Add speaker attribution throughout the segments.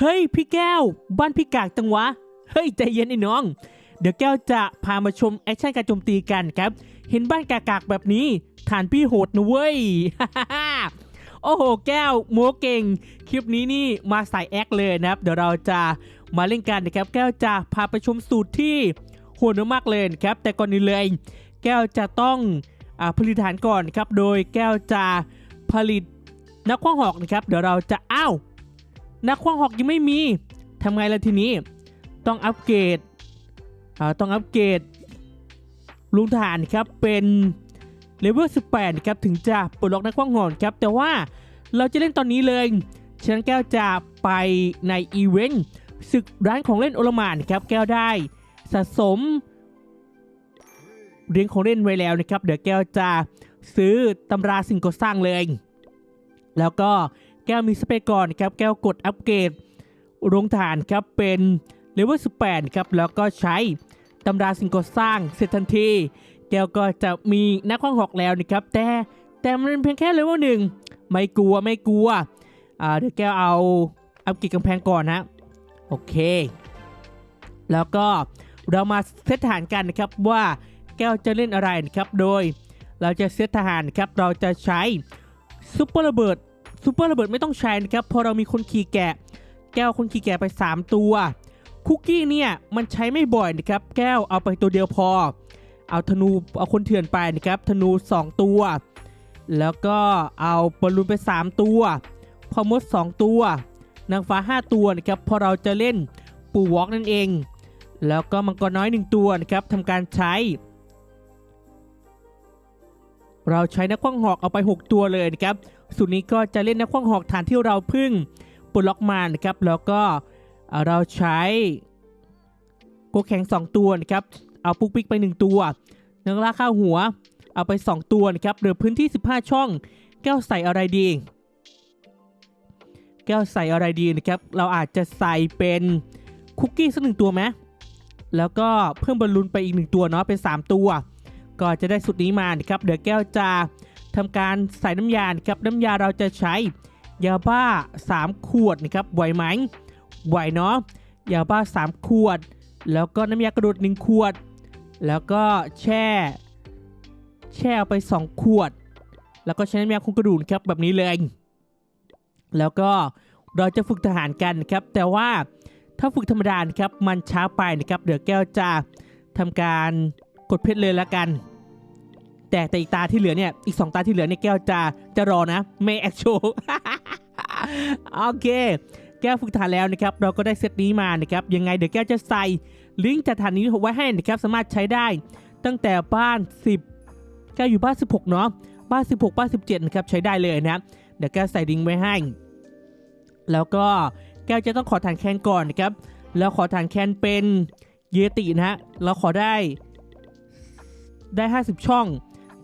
Speaker 1: เฮ้ยพี่แก้ว บ้านพี่กากจังวะ เฮ้ยใจเย็นไอ้น้อง เดี๋ยวแก้วจะพามาชมแอคชั่นการโจมตีกันครับ เห็นบ้านกากๆแบบนี้ฐานพี่โหดนะเว้ยโอ้โห แก้วโมเก่ง คลิปนี้นี่มาใส่แอคเลยนะครับ เดี๋ยวเราจะมาเล่นกันนะครับ แก้วจะพาไปชมสูตรที่โหดมากเลยครับ แต่ก่อนนี้เลย แก้วจะต้องอาผลิตฐานก่อนครับ โดยแก้วจะผลิตนักขว้างหอกนะครับ เดี๋ยวเราจะอ้าว นักขว้างหอกยังไม่มีทำไงล่ะทีนี้ ต้องอัปเกรดอ่าต้องอัปเกรดลุงทหารครับเป็นเลเวล 18นะครับถึงจะปลดล็อกนักขว้างหอกครับ แต่ว่าเราจะเล่นตอนนี้เลยฉะนั้นแก้วจะไปในอีเวนต์ศึกร้านของเล่นโอลมานครับแก้วได้สะสมเรียญของเล่นไว้แล้วนะครับ เดี๋ยวแก้วจะซื้อตำราสิ่งก่อสร้างเลย แล้วก็ แก้วมีสเปกก่อนครับแก้วกดอัปเกรดโรงฐานครับเป็นเลเวล18ครับแล้วก็ใช้ตำราสิ่งก่อสร้างเสร็จทันที แก้วก็จะมีนักขว้างหอกแล้วนะครับ แต่แต่มันเป็นเพียงแค่เลเวลหนึ่งไม่กลัวไม่กลัวอ่าเดี๋ยวแก้วเอาอัปเกรดกำแพงก่อนนะโอเค แล้วก็เรามาเซตทหารกันนะครับว่าแก้วจะเล่นอะไรนะครับโดย เราจะเซตทหารครับเราจะใช้ซุปเปอร์ระเบิด ซูเปอร์ระเบิดไม่ต้องใช้นะครับพอเรามีคนขี่แกะ แก้วคนขี่แกะไป 3 ตัว คุกกี้เนี่ยมันใช้ไม่บ่อยนะครับแก้วเอาไปตัวเดียวพอ เอาธนูเอาคนเถื่อนไปนะครับธนู 2 ตัว แล้วก็เอาบอลลูนไป 3 ตัว พอมด 2 ตัวนางฟ้า 5 ตัวนะครับพอเราจะเล่นปูวอล์กนั่นเอง แล้วก็มังกรน้อย 1 ตัวนะครับทำการใช้ เราใช้นักขว้างหอกเอาไป 6 ตัวเลยนะครับ สูตรนี้ก็จะเล่นนักขว้างหอกฐานที่เราพึ่งปลดล็อกมานะครับแล้วก็เราใช้โกแข็ง 2 ตัวนะครับเอาปุ๊กปิ๊กไป 1 ตัวนักล่าข้าวหัว เอาไป 2 ตัวนะครับเหลือพื้นที่ 15 ช่อง แก้วใส่อะไรดี แก้วใส่อะไรดีนะครับเราอาจจะใส่เป็นคุกกี้สักหนึ่งตัวไหมแล้วก็เพิ่มบอลลูนไปอีกหนึ่งตัวเนาะเป็น 3 ตัว ก็จะได้สุดนี้มานะครับเดี๋ยวแก้วจะ ทำการใส่น้ำยาครับน้ำยาเราจะใช้ยาบ้า 3 ขวดนะครับไหวไหมไหวเนาะยาบ้า 3 ขวด แล้วก็น้ำยากระโดด1ขวด แล้วก็แช่ แช่เอาไป 2 ขวด แล้วก็ใช้น้ำยาคุมกระดูกครับแบบนี้เลย แล้วก็เราจะฝึกทหารกันครับ แต่ว่าถ้าฝึกธรรมดาครับมันช้าไปนะครับเดี๋ยวแก้วจะทำการกดเพชรเลยละกัน แต่แต่อีกตาที่เหลือเนี่ยอีก 2 ตาที่เหลือเนี่ยแก้วจะจะรอนะไม่แอคโชว์โอเค แก้วฝึกทารแล้วนะครับ เราก็ได้เซตนี้มานะครับยังไงเดี๋ยวแก้วจะใส่ลิงก์จากฐานนี้ไว้ให้นะครับสามารถใช้ได้ ตั้งแต่บ้าน 10 แก้วอยู่บ้าน 16 เนาะบ้าน 16 บ้าน 17 นะครับใช้ได้เลยนะเดี๋ยวแก้วใส่ลิงก์ไว้ให้ แล้วก็แก้วจะต้องขอฐานแคนก่อนนะครับแล้วขอฐานแคนเป็นเยตินะฮะเราขอได้ได้ 50 ช่อง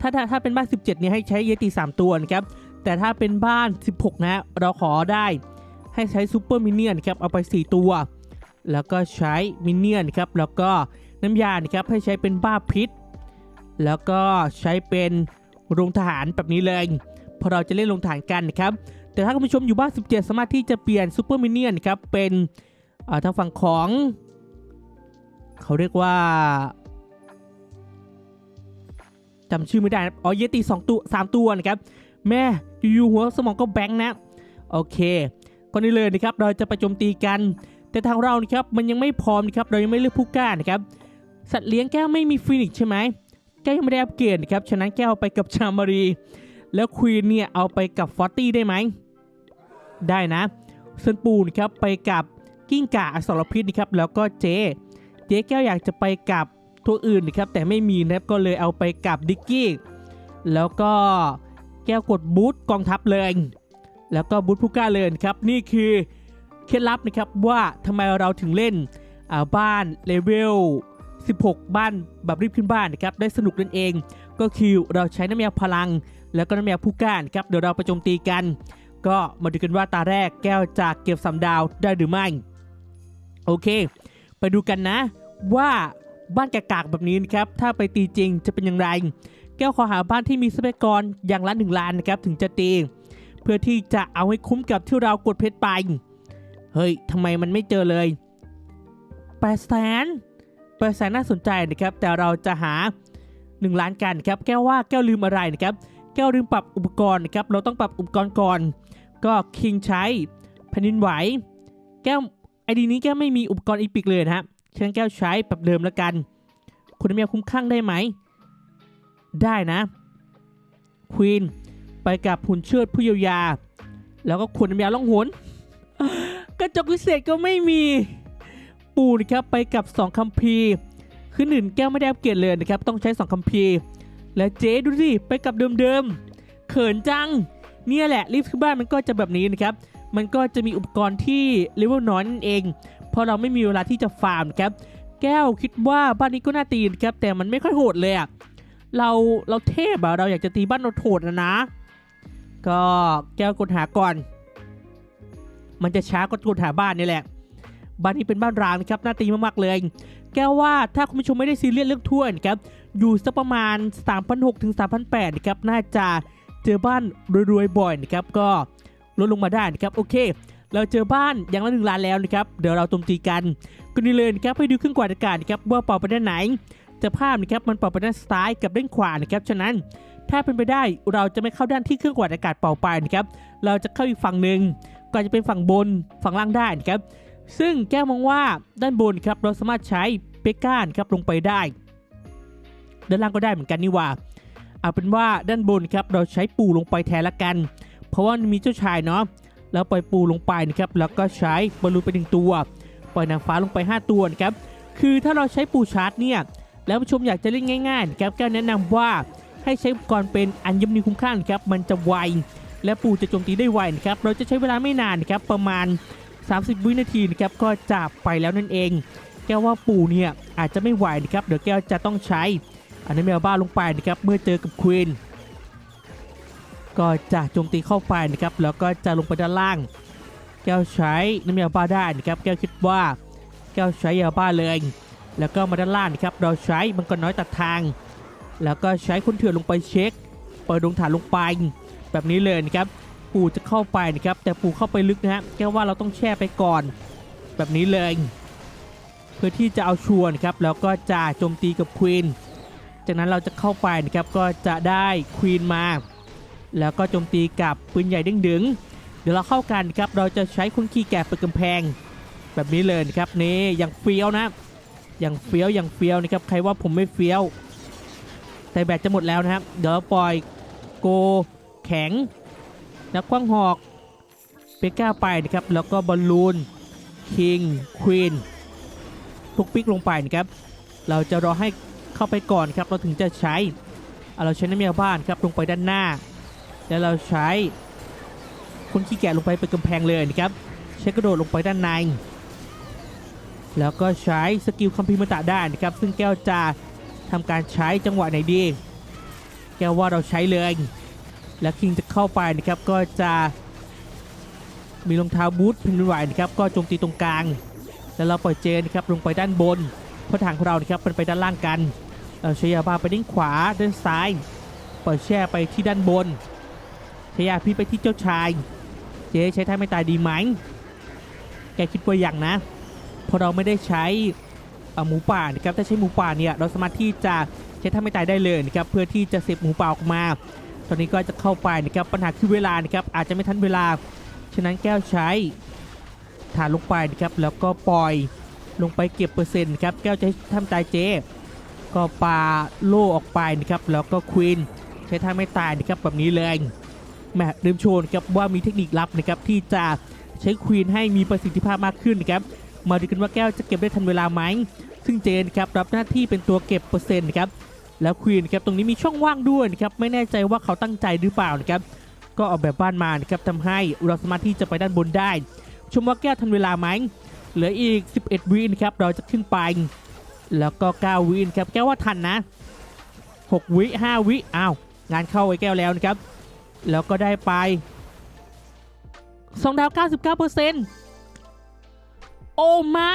Speaker 1: ถ้าถ้าถ้าเป็นบ้าน 17เนี่ยให้ใช้เยติ 3 ตัวนะครับ แต่ถ้าเป็นบ้าน 16นะฮะเราขอได้ให้ใช้ซูเปอร์มินเนี่ยนครับเอาไป 4 ตัว แล้วก็ใช้มินเนี่ยนครับแล้วก็น้ำยานะครับให้ใช้เป็นบ้าพิษ แล้วก็ใช้เป็นโรงทหารแบบนี้เลยพอเราจะเล่นโรงทหารกันนะครับแต่ถ้าคุณผู้ชมอยู่บ้าน 17 สามารถที่จะเปลี่ยนซูเปอร์มินเนี่ยนครับเป็นอ่าทางฝั่งของ เขาเรียกว่า จำชื่อไม่ได้นะอ๋อเยติสองตัวสามตัวนะครับแม่อยู่หัวสมองก็แบงค์นะโอเคก่อนนี้เลยนะครับเราจะไปโจมตีกัน แต่ทางเรานะครับมันยังไม่พร้อมนะครับเรายังไม่เลือกผู้กล้านะครับสัตว์เลี้ยงแก้วไม่มีฟินิกใช่ไหมแก้วยังไม่ได้อัปเกรดนะครับฉะนั้นแก้วไปกับชามารี แล้วควีนเนี่ยเอาไปกับฟอตตี้ได้ไหมได้นะส่วนปูนะครับไปกับกิ้งก่าอสรพิษนะครับแล้วก็เจ เจ๊แก้วอยากจะไปกับ ตัวอื่นนะครับแต่ไม่มีนะครับก็เลยเอาไปกับดิกกี้แล้วก็แก้วกดบูทกองทัพเลย แล้วก็บูทผู้กล้าเลยครับนี่คือเคล็ดลับนะครับว่าทำไมเราถึงเล่นบ้านเลเวล16 บ้านแบบรีบขึ้นบ้านนะครับได้สนุกนั่นเอง ก็คือเราใช้น้ำยาพลัง แล้วก็น้ำยาผู้กล้านครับเดี๋ยวเราไปโจมตีกัน ก็มาดูกันว่าตาแรกแก้วจะเก็บสามดาวได้หรือไม่ โอเค ไปดูกันนะว่า บ้านกากๆแบบนี้นะครับ ถ้าไปตีจริงจะเป็นอย่างไร แก้วขอหาบ้านที่มีทรัพยากรอย่างละหนึ่งล้านนะครับถึงจะตีเพื่อที่จะเอาให้คุ้มกับที่เรากดเพชรไป เฮ้ยทำไมมันไม่เจอเลยแปดแสนแปดแสนน่าสนใจนะครับ แต่เราจะหา 1 ล้านกันครับ แก้วว่าแก้วลืมอะไรนะครับ แก้วลืมปรับอุปกรณ์นะครับ เราต้องปรับอุปกรณ์ก่อน ก็คิงใช้แผ่นดินไหว แก้วไอดีนี้แก้วไม่มีอุปกรณ์อีพิกเลยนะฮะ ฉะนั้นแก้วใช้ปรับเดิมแล้วกัน คุณเมียคุ้มข้างได้ไหม ได้นะควีนไปกับหุ่นเชิดผู้เยียวยา แล้วก็คุณเมียล่องหนกระจกวิเศษก็ไม่มี ปูนะครับไปกับ 2คัมภีร์คือหนึ่งแก้วไม่ได้อัปเกรดเลยนะครับ ต้องใช้ 2คัมภีร์และเจ๊ดูสิไปกับเดิมๆเขินจัง เนี่ยแหละรีบขึ้นบ้านมันก็จะแบบนี้นะครับ มันก็จะมีอุปกรณ์ที่เลเวลน้อยนั่นเอง เพราะเราไม่มีเวลาที่จะฟาร์มครับ แก้วคิดว่าบ้านนี้ก็น่าตีนะครับ แต่มันไม่ค่อยโหดเลยอะเราเราเทพอะเราอยากจะตีบ้านเราโหดนะนะ ก็แก้วกดหาก่อน มันจะช้ากดกดหาบ้านนี่แหละ บ้านนี้เป็นบ้านร้างนะครับน่าตีมากๆเลย แก้วว่าถ้าคุณผู้ชมไม่ได้ซีเรียสเรื่องถ้วยนครับ อยู่สักประมาณ 3,600ถึง3,800นะครับน่าจะเจอบ้านรวยๆบ่อยนะครับก็ลดลงมาได้นะครับโอเค เราเจอบ้านอย่างละหนึ่งล้านแล้วนะครับ เดี๋ยวเราโจมตีกันก็นี่เลยนะครับไปดูเครื่องกวาดอากาศนะครับว่าเป่าไปด้านไหนจะภาพนะครับมันเป่าไปด้านซ้ายกับด้านขวานะครับฉะนั้นถ้าเป็นไปได้เราจะไม่เข้าด้านที่เครื่องกวาดอากาศเป่าไปนะครับเราจะเข้าอีกฝั่งหนึ่งก็อาจะเป็นฝั่งบนฝั่งล่างได้นะครับซึ่งแก้วมองว่าด้านบนครับเราสามารถใช้เปก้านครับลงไปได้ด้านล่างก็ได้เหมือนกันนี่ว่าเอาเป็นว่าด้านบนครับเราใช้ปูลงไปแทนละกัน เพราะว่ามีเจ้าชายเนาะ แล้วปล่อยปูลงไปนะครับแล้วก็ใช้บอลลูนไปหนึ่งตัว ปล่อยนางฟ้าลงไป 5 ตัวนะครับคือถ้าเราใช้ปูชาร์จเนี่ยแล้วผู้ชมอยากจะเล่นง่ายๆนะครับแก้วแนะนำว่าให้ใช้อุปกรณ์เป็นอัญมณีคุ้มค่าครับมันจะไว และปูจะโจมตีได้ไวนะครับเราจะใช้เวลาไม่นานครับประมาณ 30 วินาทีนะครับก็จะไปแล้วนั่นเอง แก้วว่าปูเนี่ยอาจจะไม่ไหวนะครับเดี๋ยวแก้วจะต้องใช้อันนี้เมลบ้าลงไปนะครับเมื่อเจอกับควีน ก็จะโจมตีเข้าไปนะครับแล้วก็จะลงไปด้านล่าง แก้วใช้น้ำยาบ้าได้นะครับแก้วคิดว่าแก้วใช้ยาบ้าเลย แล้วก็มาด้านล่างนะครับเราใช้มันก็น้อยตัดทาง แล้วก็ใช้คนเถื่อนลงไปเช็คเปิดดวงฐานลงไป แบบนี้เลยนะครับปู่จะเข้าไปนะครับแต่ปู่เข้าไปลึกนะฮะแก้วว่าเราต้องแช่ไปก่อน แบบนี้เลยเพื่อที่จะเอาชวนครับแล้วก็จะโจมตีกับควีนจากนั้นเราจะเข้าไปนะครับก็จะได้ควีนมา แล้วก็โจมตีกับปืนใหญ่ด้งดึงเดี๋ยวเราเข้ากันครับเราจะใช้คุณขี่แกะเปิดกำแพง แบบนี้เลยครับนี่อย่างเฟี้ยวนะอย่างเฟี้ยวอย่างเฟี้ยวนะครับใครว่าผมไม่เฟี้ยว แต่แบตจะหมดแล้วนะครับ เดี๋ยวปล่อยโกแข็งนักคว้างหอกเปก้าไปนะครับแล้วก็บอลลูนคิงควีนทุกปิกลงไปนะครับเราจะรอให้เข้าไปก่อนครับเราถึงจะใช้เอาเราใช้น้ำยาบ้านครับลงไปด้านหน้า แล้วเราใช้คนขี้แกะลงไปเป็นกำแพงเลยนะครับใช้กระโดดลงไปด้านใน แล้วก็ใช้สกิลคัมภีร์มตะได้นะครับ ซึ่งแก้วจะทำการใช้จังหวะไหนดี แก้วว่าเราใช้เลย แล้วคิงจะเข้าไปนะครับก็จะมีรองเท้าบูทแผ่นดินไหวนะครับก็โจมตีตรงกลาง แล้วเราปล่อยเจนนะครับลงไปด้านบนเพราะทางของเรานะครับมันไปด้านล่างกันเราใช้ยาบ้าไปด้านขวาด้านซ้าย ปล่อยแช่ไปที่ด้านบน ยาพิษไปที่เจ้าชาย เจ๊ใช้ท่าไม่ตายดีไหม แกคิดว่าอย่างนะเพราะเราไม่ได้ใช้หมูป่านะครับ ถ้าใช้หมูป่าเนี่ยเราสามารถที่จะใช้ท่าไม่ตายได้เลยนะครับ เพื่อที่จะเสพหมูป่าออกมา ตอนนี้ก็จะเข้าไปนะครับ ปัญหาคือเวลานะครับ อาจจะไม่ทันเวลา ฉะนั้นแก้วใช้ฐานลงไปนะครับ แล้วก็ปล่อยลงไปเก็บเปอร์เซ็นต์ครับ แก้วจะทำตายเจ๊ก็ปาโล่ออกไปนะครับ แล้วก็ควีนใช้ท่าไม่ตายนะครับแบบนี้เลย แหมลืมโชนครับว่ามีเทคนิคลับนะครับที่จะใช้ควีนให้มีประสิทธิภาพมากขึ้นนะครับมาดูกันว่าแก้วจะเก็บได้ทันเวลาไหมซึ่งเจนครับรับหน้าที่เป็นตัวเก็บเปอร์เซ็นต์นะครับแล้วควีนครับตรงนี้มีช่องว่างด้วยนะครับไม่แน่ใจว่าเขาตั้งใจหรือเปล่านะครับก็ออกแบบบ้านมานะครับทำให้เราสามารถที่จะไปด้านบนได้ ชมว่าแก้วทันเวลาไหมเหลืออีก 11 วินครับเราจะขึ้นไป แล้วก็ 9 วินครับแก้วว่าทันนะ 6 วิ 5 วิอ้าวงานเข้าไอ้แก้วแล้วนะครับ แล้วก็ได้ไป2ดาว99%โอ้ไม่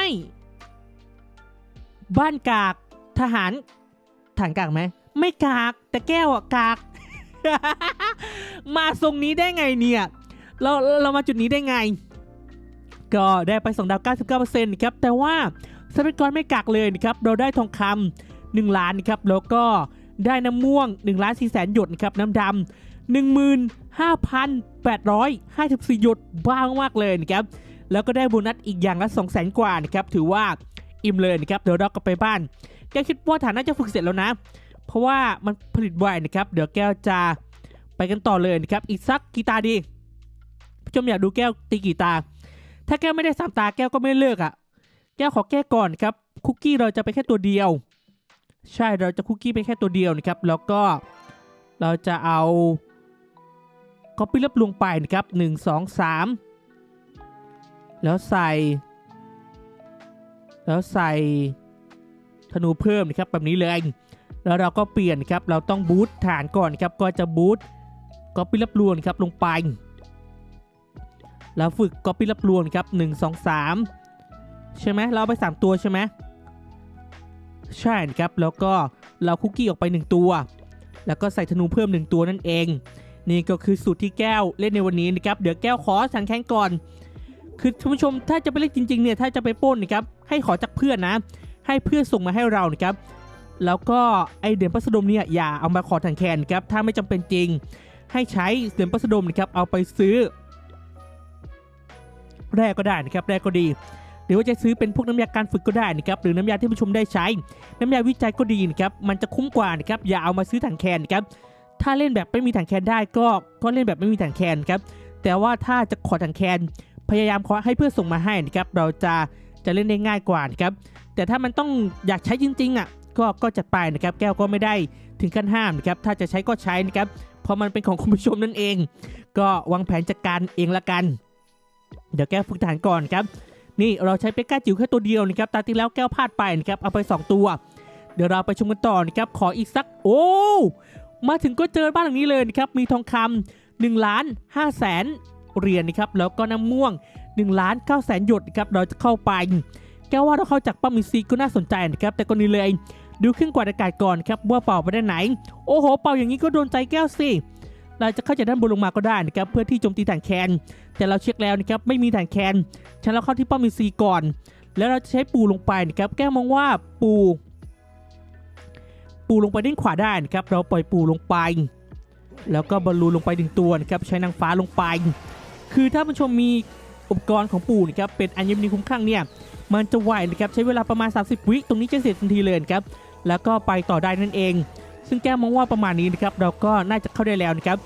Speaker 1: บ้านกากทหารฐานกากไหม ไม่กาก แต่แก้วอะกาก มาทรงนี้ได้ไงเนี่ย เราเรามาจุดนี้ได้ไง ก็ได้ไป2ดาว99%นะครับ แต่ว่าทรัพยากรไม่กักเลยนะครับ เราได้ทองคำ1ล้านนะครับ แล้วก็ได้น้ำม่วง1ล้าน4แสนหยดนะครับ น้ำดำ 15,854 หยดบ้างมากเลยนะครับ แล้วก็ได้โบนัสอีกอย่างละ 2 0 0 0 0 0 กว่านะครับ ถือว่าอิ่มเลยนะครับ เดี๋ยวเราก็ไปบ้าน แกคิดว่าฐานน่าจะฝึกเสร็จแล้วนะ เพราะว่ามันผลิตไวนะครับ เดี๋ยวแก้วจะไปกันต่อเลยนะครับ อีกสักกี่ตาดีผู้ชมอยากดูแก้วตีกี่ตา ถ้าแก้วไม่ได้สามตาแก้วก็ไม่เลิกอะ่ะ แก้วขอแก้ก่อนครับ คุกกี้เราจะไปแค่ตัวเดียว ใช่ เราจะคุกกี้ไปแค่ตัวเดียวนะครับ แล้วก็เราจะเอา ก็ปี้รับลวงไปนะครับหนึ่งสองสามแล้วใส่ แล้วใส่ธนูเพิ่มนะครับแบบนี้เลยแล้วเราก็เปลี่ยนครับเราต้องบูตฐานก่อนครับก็จะบูตก็ปี้รับรวนครับลงไปแล้วฝึกก็ปี้รับรวนครับ1 2 3 ใช่ไหมเราเอาไป 3 ตัวใช่ไหมใช่ครับแล้วก็เราคุกกี้ออกไป 1 ตัว แล้วก็ใส่ธนูเพิ่ม 1 ตัวนั่นเอง นี่ก็คือสูตรที่แก้วเล่นในวันนี้นะครับเดี๋ยวแก้วขอสันแข่งก่อน คือท่านผู้ชมถ้าจะไปเล่นจริงๆเนี่ยถ้าจะไปป้นนะครับให้ขอจากเพื่อนนะ ให้เพื่อนส่งมาให้เรานะครับแล้วก็ไอเดียนพัสดมเนี่ยอย่าเอามาขอทางแคนครับถ้าไม่จำเป็นจริง ให้ใช้เดียนพัสดมนะครับเอาไปซื้อ แรกก็ได้นะครับแรกก็ดีหรือว่าจะซื้อเป็นพวกน้ำยาการฝึกก็ได้นะครับหรือน้ำยาที่ผู้ชมได้ใช้ น้ำยาวิจัยก็ดีนะครับมันจะคุ้มกว่านะครับอย่าเอามาซื้อถังแคนนะครับ ถ้าเล่นแบบไม่มีถังแคนได้ก็ก็เล่นแบบไม่มีถังแคนครับแต่ว่าถ้าจะขอถังแคนพยายามขอให้เพื่อนส่งมาให้นะครับเราจะจะเล่นได้ง่ายกว่านะครับแต่ถ้ามันต้องอยากใช้จริงๆอะก็ก็จัดไปนะครับแก้วก็ไม่ได้ถึงขั้นห้ามนะครับถ้าจะใช้ก็ใช้นะครับเพราะมันเป็นของคุณผู้ชมนั่นเอง ก็วางแผนจัดการเองละกัน เดี๋ยวแก้วฝึกฐานก่อนครับนี่เราใช้เปกก้าจิ๋วแค่ตัวเดียวนะครับตาที่แล้วแก้วพลาดไปนะครับเอาไป 2 ตัว เดี๋ยวเราไปชมกันต่อนะครับขออีกสักโอ้ มาถึงก็เจอบ้านหลังนี้เลยนะครับ มีทองคำ1ล้าน5แสนเหรียญนะครับ แล้วก็น้ำม่วง1ล้าน9แสนหยดนะครับ เราจะเข้าไป แก้วว่าเราเข้าจากป้อมมิซีก็น่าสนใจนะครับ แต่ก่อนนี้เลย ดูเครื่องกวาดอากาศก่อนครับว่าเป่าไปด้ไหน โอ้โห เป่าอย่างนี้ก็โดนใจแก้วสิ เราจะเข้าจากด้านบนลงมาก็ได้นะครับ เพื่อที่โจมตีถังแคน แต่เราเช็คแล้วนะครับ ไม่มีถังแคน ฉันเราเข้าที่ป้อมมิซีก่อน แล้วเราจะใช้ปูลงไปนะครับ แก้วมองว่าปู ปูลงไปด้านขวาได้นครับเราปล่อยปูลงไป แล้วก็บอลลูนลงไปหนึ่งตัวนะครับใช้นางฟ้าลงไป คือถ้าผู้ชมมีอุปกรณ์ของปูนะครับเป็นอัญมณีคุ้มข้างเนี่ยมันจะไหวนะครับใช้เวลาประมาณ 30 วิตรงนี้จะเสร็จทันทีเลยครับแล้วก็ไปต่อได้นั่นเอง ซึ่งแก้มองว่าประมาณนี้นะครับเราก็น่าจะเข้าได้แล้วนะครับ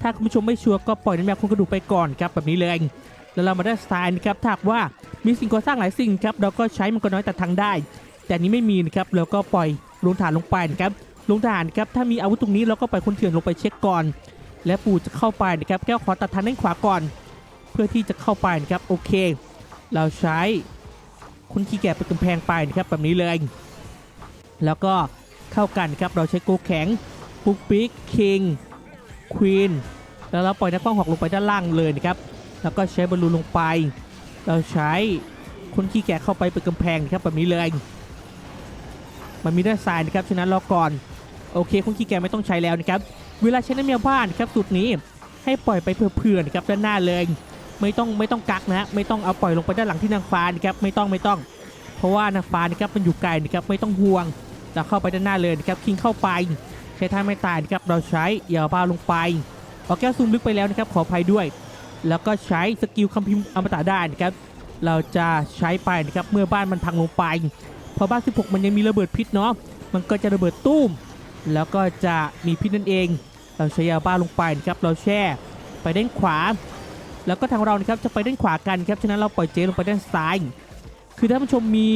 Speaker 1: ถ้าคุณผู้ชมไม่ชัวร์ก็ปล่อยน้ำยาคุมกระดูกไปก่อนครับแบบนี้เลยแล้วเรามาได้สไตล์นะครับถ้าว่ามีสิ่งก่อสร้างหลายสิ่งครับเราก็ใช้มันก็น้อยแต่ทางได้ แต่นี้ไม่มีนะครับเราก็ปล่อย ลงฐานลงไปนะครับลงฐานครับถ้ามีอาวุธตรงนี้เราก็ปล่อยคนเถื่อนลงไปเช็คก่อน และปู่จะเข้าไปนะครับแก้วขอตัดทางด้านขวาก่อน เพื่อที่จะเข้าไปนะครับโอเค เราใช้คนขี้แก่เป็นกำแพงไปนะครับแบบนี้เลย แล้วก็เข้ากันครับเราใช้โกแข็งปุ๊กปิกคิงควีนแล้วเราปล่อยนักป้องหอกลงไปด้านล่างเลยนะครับแล้วก็ใช้บอลลูนลงไป เราใช้คนขี้แก่เข้าไปเป็นกำแพงนะครับแบบนี้เลย มันมีด้านซ้ายนะครับฉะนั้นรอก่อนโอเคคนขี้แกไม่ต้องใช้แล้วนะครับเวลาใช้น้ำยาบ้านนะครับสูตรนี้ให้ปล่อยไปเพื่อๆนะครับด้านหน้าเลย ไม่ต้องไม่ต้องกักนะไม่ต้องเอาปล่อยลงไปด้านหลังที่นางฟ้านะครับไม่ต้องไม่ต้อง เพราะว่านางฟ้านะครับมันอยู่ไกลนะครับไม่ต้องห่วงเราเข้าไปด้านหน้าเลยนะครับคิงเข้าไป ใช้ท่าไม่ตายนะครับเราใช้เหยาบ้าลงไปเอาแก้วซูมลึกไปแล้วนะครับขออภัยด้วย แล้วก็ใช้สกิลคัมภีร์อมตะได้นะครับเราจะใช้ไปนะครับเมื่อบ้านมันพังลงไป เพราะบ้าน 16 มันยังมีระเบิดพิษเนาะมันก็จะระเบิดตุ้ม แล้วก็จะมีพิษนั่นเอง เราใช้ยาบ้าลงไปนะครับเราแช่ไปด้านขวา แล้วก็ทางเรานะครับจะไปด้านขวากันครับฉะนั้นเราปล่อยเจลงไปด้านซ้าย คือถ้าผู้ชมมี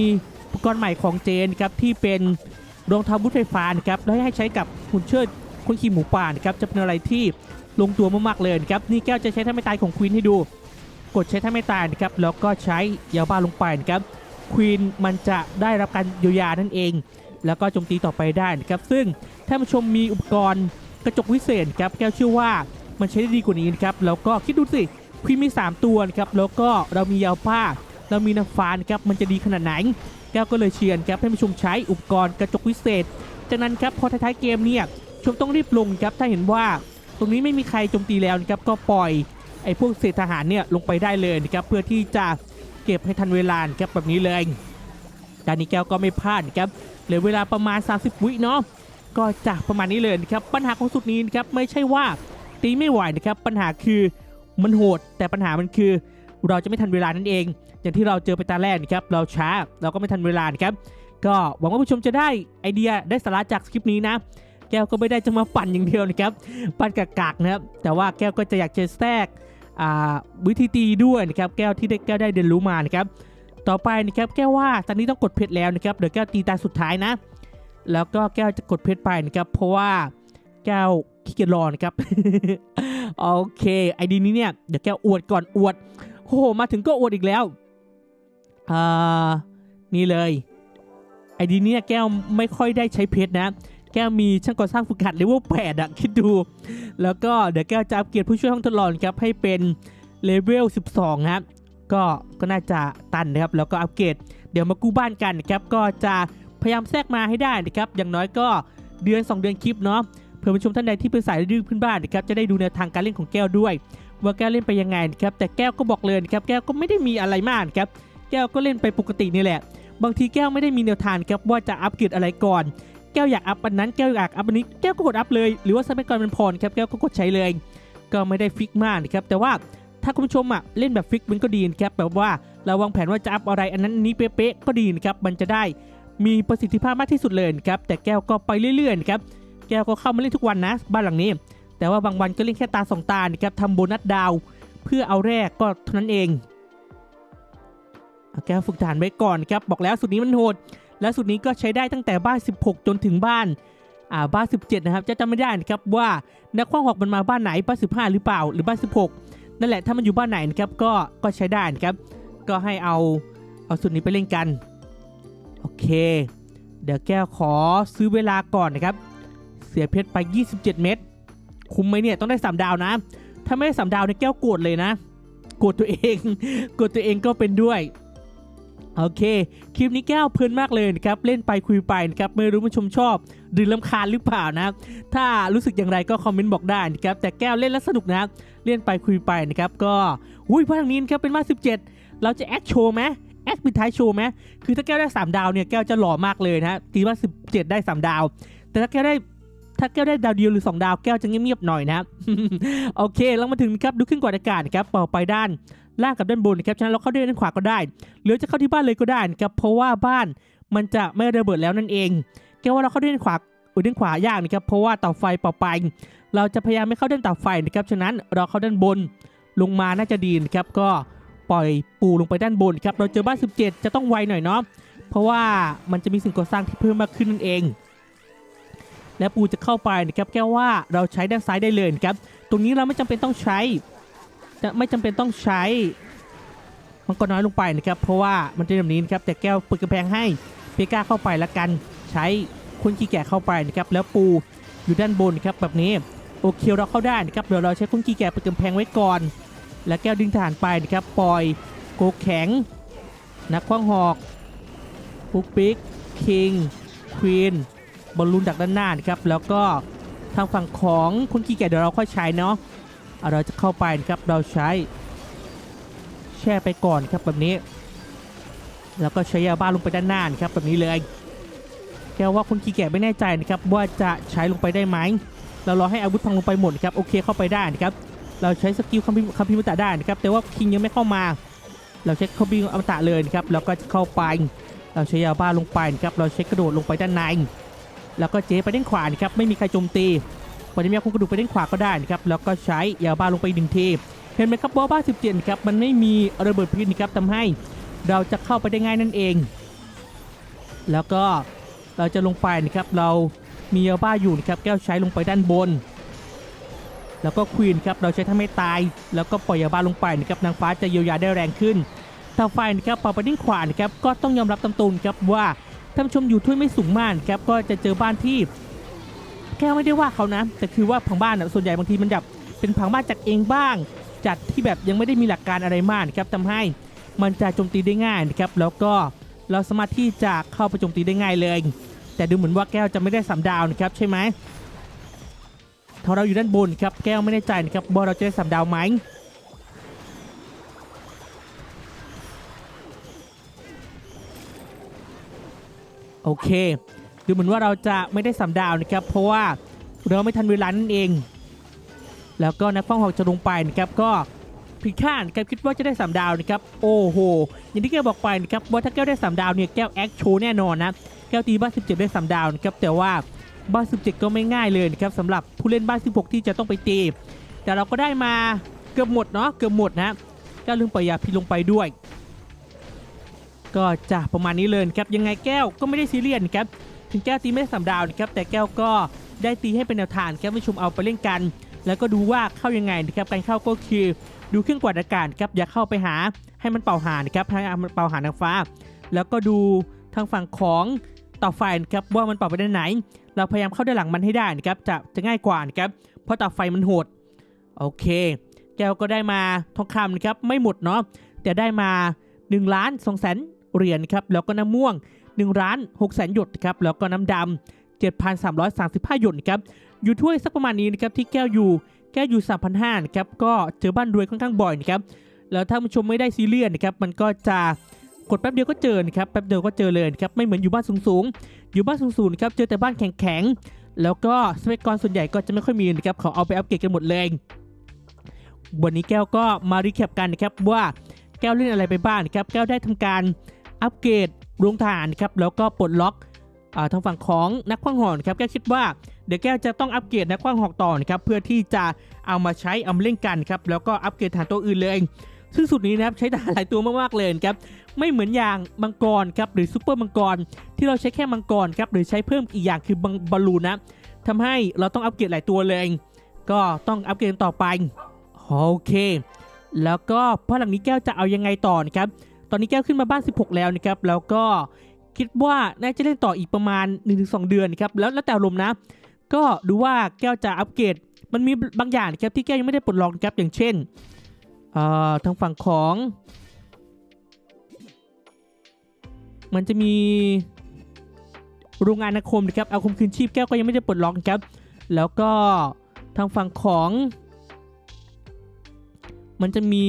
Speaker 1: อุปกรณ์ใหม่ของเจนครับที่เป็นรองเท้าบูทไฟฟ้านะครับแล้วให้ใช้กับหุ่นเชิดคนขี่หมูป่านะครับจะเป็นอะไรที่ลงตัวมากๆเลยนะครับนี่แก้วจะใช้ท่าไม่ตายของควีนให้ดู กดใช้ท่าไม่ตายนะครับแล้วก็ใช้ยาบ้าลงไปนะครับ ควีนมันจะได้รับการเยียวยานั่นเอง แล้วก็โจมตีต่อไปได้นะครับ ซึ่งถ้าผู้ชมมีอุปกรณ์กระจกวิเศษครับแก้วเชื่อว่ามันใช้ได้ดีกว่านี้นะครับ แล้วก็คิดดูสิควีนมี 3 ตัวครับ แล้วก็เรามียาบ้า เรามีนางฟ้านะครับ มันจะดีขนาดไหน แก้วก็เลยเชียร์ครับให้ผู้ชมใช้อุปกรณ์กระจกวิเศษ จากนั้นครับพอท้ายๆเกมเนี่ยชมต้องรีบลงครับถ้าเห็นว่าตรงนี้ไม่มีใครโจมตีแล้วนะครับก็ปล่อยไอ้พวกเศษทหารเนี่ยลงไปได้เลยนะครับเพื่อที่จะ เก็บให้ทันเวลาครับแบบนี้เลยดานนี้แก้วก็ไม่พลาดนะครับเหลือเวลาประมาณ 30 วิเนาะก็จากประมาณนี้เลยนะครับปัญหาของสุดนี้นะครับไม่ใช่ว่าตีไม่ไหวนะครับปัญหาคือมันโหด แต่ปัญหามันคือเราจะไม่ทันเวลานั่นเอง อย่างที่เราเจอไปตาแรกนะครับเราช้าเราก็ไม่ทันเวลานะครับก็หวังว่าผู้ชมจะได้ไอเดียได้สาระจากคลิปนี้นะ แก้วก็ไม่ได้จะมาปั่นอย่างเดียวนะครับปั่นกากๆนะครับแต่ว่าแก้วก็จะอยากจะแทรก วิธีตีด้วยนะครับแก้วที่ได้แก้วได้เรียนรู้มานะครับต่อไปนะครับแก้วว่าตอนนี้ต้องกดเพชรแล้วนะครับเดี๋ยวแก้วตีตาสุดท้ายนะ แล้วก็แก้วจะกดเพชรไปนะครับเพราะว่าแก้วขี้เกียจรอนะครับโอเคไอดีนี้เนี่ยเดี๋ยวแก้วอวดก่อนอวดโอ้โหมาถึงก็อวดอีกแล้วอ่านี่เลยไอดีนี้แก้วไม่ค่อยได้ใช้เพชรนะ แก้วมีช่างก่อสร้างฝึกหัดเลเวล8อะคิดดู แล้วก็เดี๋ยวแก้วจะอัปเกรดผู้ช่วยห้องทดลองครับให้เป็นเลเวล12นะครับก็ก็น่าจะตันนะครับแล้วก็อัปเกรดเดี๋ยวมากู้บ้านกันนะครับก็จะพยายามแทรกมาให้ได้นะครับอย่างน้อยก็เดือน 2 เดือนคลิปเนาะเพื่อผู้ชมท่านใดที่เป็นสายดื้อพื้นบ้านนะครับจะได้ดูแนวทางการเล่นของแก้วด้วย ว่าแก้วเล่นไปยังไงนะครับแต่แก้วก็บอกเลยนะครับแก้วก็ไม่ได้มีอะไรมากนะครับแก้วก็เล่นไปปกตินี่แหละ บางทีแก้วไม่ได้มีแนวทางครับว่าจะอัปเกรดอะไรก่อน แก้วอยากอัพอันนั้นแก้วอยากอัพอันนี้แก้วก็กดอัพเลย หรือว่าทรัพยากรมันพอครับแก้วก็กดใช้เลย ก็ไม่ได้ฟิกมากนะครับแต่ว่าถ้าคุณผู้ชมอะเล่นแบบฟิกมันก็ดีนะครับแบบว่าเราวางแผนว่าจะอัพอะไรอันนั้นอันนี้เป๊ะๆก็ดีนะครับมันจะได้มีประสิทธิภาพมากที่สุดเลยครับแต่แก้วก็ไปเรื่อยๆครับแก้วก็เข้ามาเล่นทุกวันนะ บ้านหลังนี้ แต่ว่าบางวันก็เล่นแค่ตาสองตานะครับทำโบนัสดาว เพื่อเอาแรกก็เท่านั้นเองแก้วฝึกฐานไว้ก่อนครับบอกแล้วสุดนี้มันโหด และสูตรนี้ก็ใช้ได้ตั้งแต่บ้าน 16 จนถึงบ้านอ่าบ้าน 17 นะครับ จะจำไม่ได้นะครับว่านักขว้างหอกมันมาบ้านไหนบ้าน 15 หรือเปล่าหรือบ้าน 16 นั่นแหละถ้ามันอยู่บ้านไหนนะครับก็ก็ใช้ได้นะครับ ก็ให้เอาเอาสูตรนี้ไปเล่นกันโอเค เดี๋ยวแก้วขอซื้อเวลาก่อนนะครับ เสียเพชรไป 27 เม็ดคุ้มไหมเนี่ยต้องได้ 3 ดาวนะ ถ้าไม่ได้3ดาวเนี่ยแก้วโกรธเลยนะโกรธตัวเองโกรธตัวเองก็เป็นด้วย โอเค คลิปนี้แก้วเพลินมากเลยนะครับ เล่นไปคุยไปนะครับ ไม่รู้ผู้ชมชอบหรือลำคาญหรือเปล่านะครับ ถ้ารู้สึกอย่างไรก็คอมเมนต์บอกได้นะครับ แต่แก้วเล่นแล้วสนุกนะเล่นไปคุยไปนะครับ ก็ อุ้ยบ้านหลังนี้นะครับเป็นบ้าน17 เราจะแอคโชว์ไหมแอคปิดท้ายโชว์ไหมคือถ้าแก้วได้ 3 ดาวเนี่ยแก้วจะหล่อมากเลยนะฮะตีว่า 17 ได้ 3 ดาว แต่ถ้าแก้วได้ถ้าแก้วได้ดาวเดียวหรือ 2 ดาวแก้วจะเงียบๆหน่อยนะครับ โอเค เรามาถึงนะครับดูขึ้นกว่าอากาศนะครับต่อไปด้าน ล่างกับด้านบนนะครับฉะนั้นเราเข้าด้านขวาก็ได้ หรือจะเข้าที่บ้านเลยก็ได้นะครับเพราะว่าบ้านมันจะไม่ระเบิดแล้วนั่นเองแกว่าเราเข้าด้านขวาอุด้านขวายากนะครับเพราะว่าเตาไฟเป่าไปเราจะพยายามไม่เข้าด้านเตาไฟนะครับฉะนั้นเราเข้าด้านบนลงมาน่าจะดีนะครับก็ปล่อยปูลงไปด้านบนครับเราเจอบ้าน 17 จะต้องไวหน่อยเนาะเพราะว่ามันจะมีสิ่งก่อสร้างที่เพิ่มมากขึ้นนั่นเอง และปูจะเข้าไปนะครับแก้ว่าเราใช้ด้านซ้ายได้เลยครับตรงนี้เราไม่จำเป็นต้องใช้ จะไม่จำเป็นต้องใช้ มันก็น้อยลงไปนะครับเพราะว่ามันเป็นแบบนี้นะครับแต่แก้วปิดกระแพงให้เพก้าเข้าไปแล้วกันใช้คนขี้แก่เข้าไปนะครับแล้วปูอยู่ด้านบนนะครับแบบนี้โอเคเราเข้าได้นะครับเดี๋ยวเราใช้คนขี้แก่ปิดกระแพงไว้ก่อน แล้วแก้วดึงฐานไปนะครับปล่อยโกแข็ง นักคว้างหอกปุ๊กปิ๊กคิงควีนบอลลูนดักด้านหน้านะครับแล้วก็ทางฝั่งของคนขี้แก่เดี๋ยวเราค่อยใช้เนาะ เราจะเข้าไปนะครับเราใช้ แช่ไปก่อนครับแบบนี้ แล้วก็ใช้ยาบ้าลงไปด้านหน้านครับแบบนี้เลยแกว่าคนขี้แก่ไม่แน่ใจนะครับว่าจะใช้ลงไปได้ไหมเรารอให้อาวุธพังลงไปหมดครับโอเคเข้าไปได้นะครับเราใช้สกิลคัมภีร์คัมภีร์อมตะได้นะครับแต่ว่าคิงยังไม่เข้ามา เราใช้คัมภีร์อมตะเลยนะครับแล้วก็จะเข้าไป เราใช้ยาบ้าลงไปนะครับเราใช้กระโดดลงไปด้านในแล้วก็เจ๊ไปด้านขวานะครับไม่มีใครโจมตี วันนี้มีคนกระโดดไปด้านขวาก็ได้นะครับแล้วก็ใช้ยาบ้าลงไปหนึ่งทีเห็นไหมครับว่าบ้า17ครับมันไม่มีระเบิดพิษนะครับทำให้เราจะเข้าไปได้ง่ายนั่นเอง แล้วก็เราจะลงไปนะครับเรามียาบ้าอยู่นะครับแก้วใช้ลงไปด้านบน แล้วก็ควีนครับเราใช้ทำให้ตาย แล้วก็ปล่อยยาบ้าลงไปนะครับนางฟ้าจะเยียวยาได้แรงขึ้นทาไฟนะครับปาไปด้านขวานครับก็ต้องยอมรับตามตรงครับว่าท่านชมอยู่ถ้วยไม่สูงมากครับก็จะเจอบ้านที่ แก้วไม่ได้ว่าเขานะ แต่คือว่าผังบ้านนะส่วนใหญ่บางทีมันแบบเป็นผังบ้านจัดเองบ้าง จัดที่แบบยังไม่ได้มีหลักการอะไรมากนะครับทำให้มันจะโจมตีได้ง่ายนะครับแล้วก็เราสามารถที่จะเข้าไปโจมตีได้ง่ายเลย แต่ดูเหมือนว่าแก้วจะไม่ได้สามดาวนะครับใช่ไหมถ้าเราอยู่ด้านบนครับแก้วไม่แน่ใจนะครับว่าเราจะได้สามดาวไหมโอเค ดูเหมือนว่าเราจะไม่ได้สามดาวนะครับ เพราะว่าเราไม่ทันเวลานั่นเอง แล้วก็นักฟ้องหอกจะลงไปนะครับก็ผิดคาดครับคิดว่าจะได้สามดาวนะครับโอ้โหอย่างที่แกบอกไปนะครับว่าถ้าแก้วได้สามดาวเนี่ยแก้วแอคโชว์แน่นอนนะแก้วตีบ้าน17ได้สามดาวนะครับแต่ว่าบ้าน17ก็ไม่ง่ายเลยนะครับสำหรับผู้เล่นบ้าน16ที่จะต้องไปตีแต่เราก็ได้มาเกือบหมดเนาะเกือบหมดนะแก้วลืมปล่อยยาพิษลงไปด้วย ก็จะประมาณนี้เลยครับยังไงแก้วก็ไม่ได้ซีเรียสนะครับ ถึงแก้วตีไม่สามดาวนะครับแต่แก้วก็ได้ตีให้เป็นแนวทางครับผู้ชมเอาไปเล่นกัน แล้วก็ดูว่าเข้ายังไงนะครับการเข้าก็คือดูเครื่องกวาดอากาศครับอย่าเข้าไปหาให้มันเป่าหานะครับให้มันเป่าหานางฟ้า แล้วก็ดูทางฝั่งของเต่อไฟนะครับว่ามันเป่าไปด้านไหน เราพยายามเข้าด้านหลังมันให้ได้นะครับจะจะง่ายกว่านะครับเพราะเต่อไฟมันโหดโอเค แก้วก็ได้มาทองคำนะครับไม่หมดเนาะแต่ได้มา1ล้าน2แสนเหรียญครับแล้วก็น้ำม่วง 1ล้าน6แสนหยดครับแล้วก็น้ำดำ7,335 หยดครับอยู่ถ้วยสักประมาณนี้นะครับที่แก้วอยู่แก้วอยู่3,500นะครับก็เจอบ้านรวยค่อนข้างบ่อยนะครับแล้วถ้าผู้ชมไม่ได้ซีเรียสนะครับมันก็จะกดแป๊บเดียวก็เจอนะครับแป๊บเดียวก็เจอเลยครับไม่เหมือนอยู่บ้านสูงๆ อยู่บ้านสูงๆครับเจอแต่บ้านแข็งๆ แล้วก็สเปกกรส่วนใหญ่ก็จะไม่ค่อยมีนะครับเขาเอาไปอัปเกรดกันหมดเลยวันนี้แก้วก็มารีแคปกันนะครับว่าแก้วเล่นอะไรไปบ้างนครับแก้วได้ทำการอัปเกรด รงทหารครับแล้วก็ปลดล็อกอทางฝั่งของนักขว้างหอกนครับแก้คิดว่าเดี๋ยวแก้วจะต้องอัปเกรดนักขว้างหอกต่อนะครับเพื่อที่จะเอามาใช้เอามาเล่นกันครับแล้วก็อัปเกรดฐานตัวอื่นเลยซึ่งสุดนี้นะครับใช้ทหารหลายตัวมากๆเลยครับไม่เหมือนอย่างมังกรครับหรือซูเปอร์มังกร ที่เราใช้แค่มังกรครับหรือใช้เพิ่มอีกอย่างคือบังบอลลูนนะทำให้เราต้องอัปเกรดหลายตัวเลยก็ต้องอัปเกรดต่อไปโอเค แล้วก็พระหลังนี้แก้วจะเอายังไงต่อนะครับ ตอนนี้แก้วขึ้นมาบ้าน 16 แล้วนะครับ แล้วก็คิดว่าน่าจะเล่นต่ออีกประมาณ 1-2 เดือนครับ แล้วแล้วแต่ลมนะ ก็ดูว่าแก้วจะอัปเกรด มันมีบางอย่างนะครับที่แก้วยังไม่ได้ปลดล็อกนะครับ อย่างเช่นทางฝั่งของ มันจะมีโรงงานอาคมนะครับ เอาคมคืนชีพแก้วก็ยังไม่ได้ปลดล็อกนะครับ แล้วก็ทางฝั่งของ มันจะมี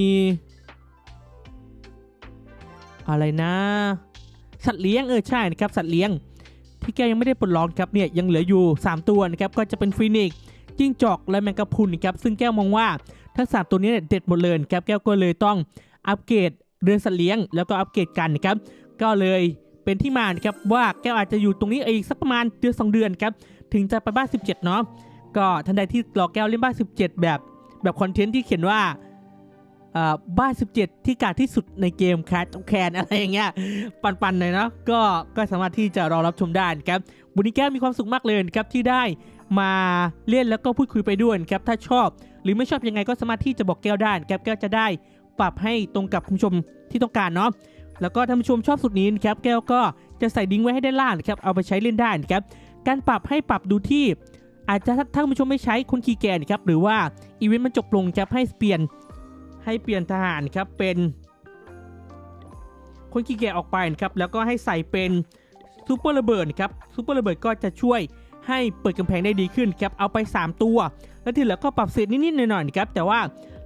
Speaker 1: อะไรนะ สัตว์เลี้ยงเออใช่นะครับสัตว์เลี้ยง ที่แกยังไม่ได้ปลดล็อกครับเนี่ยยังเหลืออยู่ 3 ตัวนะครับก็จะเป็นฟินิกซ์จิ้งจอกและแมงกะพรุนนะครับซึ่งแก้วมองว่าทั้งสามตัวนี้เนี่ยเด็ดหมดเลยครับแก้วก็เลยต้องอัปเกรดเรือนสัตว์เลี้ยง แล้วก็อัปเกรดกันนะครับก็เลยเป็นที่มานะครับว่าแก้วอาจจะอยู่ตรงนี้อีกสักประมาณเดือนสองเดือนครับถึงจะไปบ้าน 17 เนาะก็ทันใดที่รอแก้วเล่นบ้าน 17 แบบแบบคอนเทนต์ที่เขียนว่า บ้าน 17 ที่กากที่สุดในเกมแคทแคนอะไรอย่างเงี้ยปันๆหน่อยเนาะก็ก็สามารถที่จะรอรับชมได้นะครับวันนี้แก้มีความสุขมากเลยนะครับที่ได้มาเล่นแล้วก็พูดคุยไปด้วยครับถ้าชอบหรือไม่ชอบยังไงก็สามารถที่จะบอกแก้วได้นะครับแก้วจะได้ปรับให้ตรงกับคุณผู้ชมที่ต้องการเนาะแล้วก็ท่านผู้ชมชอบสุดนี้นะครับแก้วก็จะใส่ลิงไว้ให้ได้ล่างนครับเอาไปใช้เล่นได้นะครับการปรับให้ปรับดูที่อาจจะถ้าท่านผู้ชมไม่ใช้คนคีย์แกนครับหรือว่าอีเวนต์มันจบลงครับให้เปลี่ยน ให้เปลี่ยนทหารครับเป็นคนขี้เกียจออกไปนะครับแล้วก็ให้ใส่เป็นซูเปอร์ระเบิดครับซูเปอร์ระเบิดก็จะช่วยให้เปิดกำแพงได้ดีขึ้นครับเอาไป 3 ตัว แล้วที่เหลือก็ปรับเศษนิดๆหน่อยๆนะครับแต่ว่า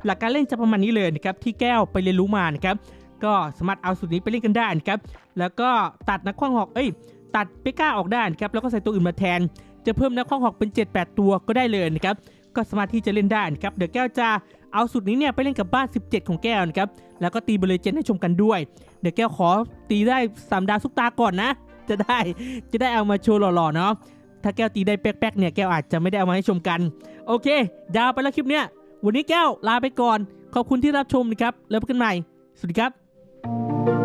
Speaker 1: หลักการเล่นจะประมาณนี้เลยนะครับที่แก้วไปเรียนรู้มานะครับก็สามารถเอาสูตรนี้ไปเล่นกันได้นะครับแล้วก็ตัดนักขว้างหอกเอ้ยตัดเปก้าออกได้นะครับแล้วก็ใส่ตัวอื่นมาแทน จะเพิ่มนักขว้างหอกเป็น 7-8 ตัวก็ได้เลยนะครับก็สามารถที่จะเล่นได้นะครับเดี๋ยวแก้วจะ เอาสุดนี้เนี่ยไปเล่นกับบ้าน 17 ของแก้วนะครับ แล้วก็ตีบริเจนให้ชมกันด้วย เดี๋ยวแก้วขอตีได้สามดาวซุกตาก่อนนะ จะได้จะได้เอามาโชว์หล่อๆเนาะ ถ้าแก้วตีได้แป๊กๆเนี่ยแก้วอาจจะไม่ได้เอามาให้ชมกัน โอเค ยาวไปแล้วคลิปเนี้ย วันนี้แก้วลาไปก่อน ขอบคุณที่รับชมนะครับ แล้วพบกันใหม่ สวัสดีครับ